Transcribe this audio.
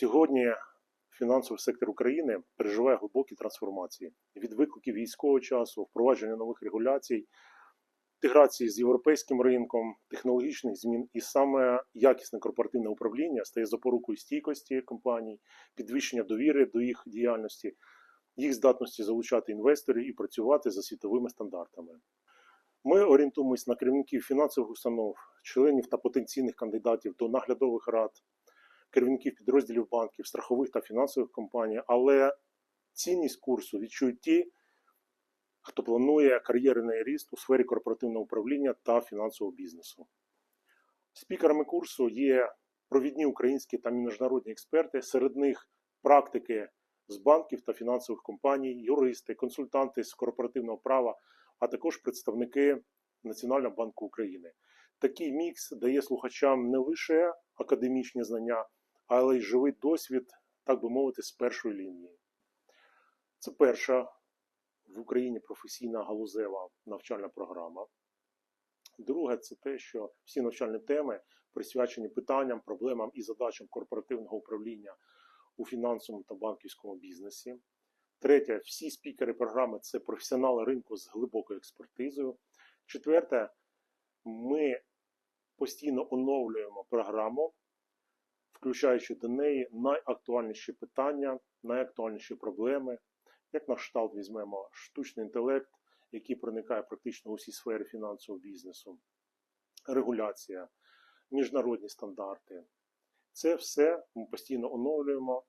Сьогодні фінансовий сектор України переживає глибокі трансформації від викликів військового часу, впровадження нових регуляцій, інтеграції з європейським ринком, технологічних змін, і саме якісне корпоративне управління стає запорукою стійкості компаній, підвищення довіри до їх діяльності, їх здатності залучати інвесторів і працювати за світовими стандартами. Ми орієнтуємось на керівників фінансових установ, членів та потенційних кандидатів до наглядових рад, керівників підрозділів банків, страхових та фінансових компаній, але цінність курсу відчують ті, хто планує кар'єрний ріст у сфері корпоративного управління та фінансового бізнесу. Спікерами курсу є провідні українські та міжнародні експерти, серед них практики з банків та фінансових компаній, юристи, консультанти з корпоративного права, а також представники Національного банку України. Такий мікс дає слухачам не лише академічні знання, але й живий досвід, так би мовити, з першої лінії. Це перша в Україні професійна галузева навчальна програма. Друге, це те, що всі навчальні теми присвячені питанням, проблемам і задачам корпоративного управління у фінансовому та банківському бізнесі. Третє, всі спікери програми це професіонали ринку з глибокою експертизою. Четверте, ми постійно оновлюємо програму, включаючи до неї найактуальніші питання, найактуальніші проблеми. Як на кшталт візьмемо штучний інтелект, який проникає практично у всі сфери фінансового бізнесу, регуляція, міжнародні стандарти. Це все ми постійно оновлюємо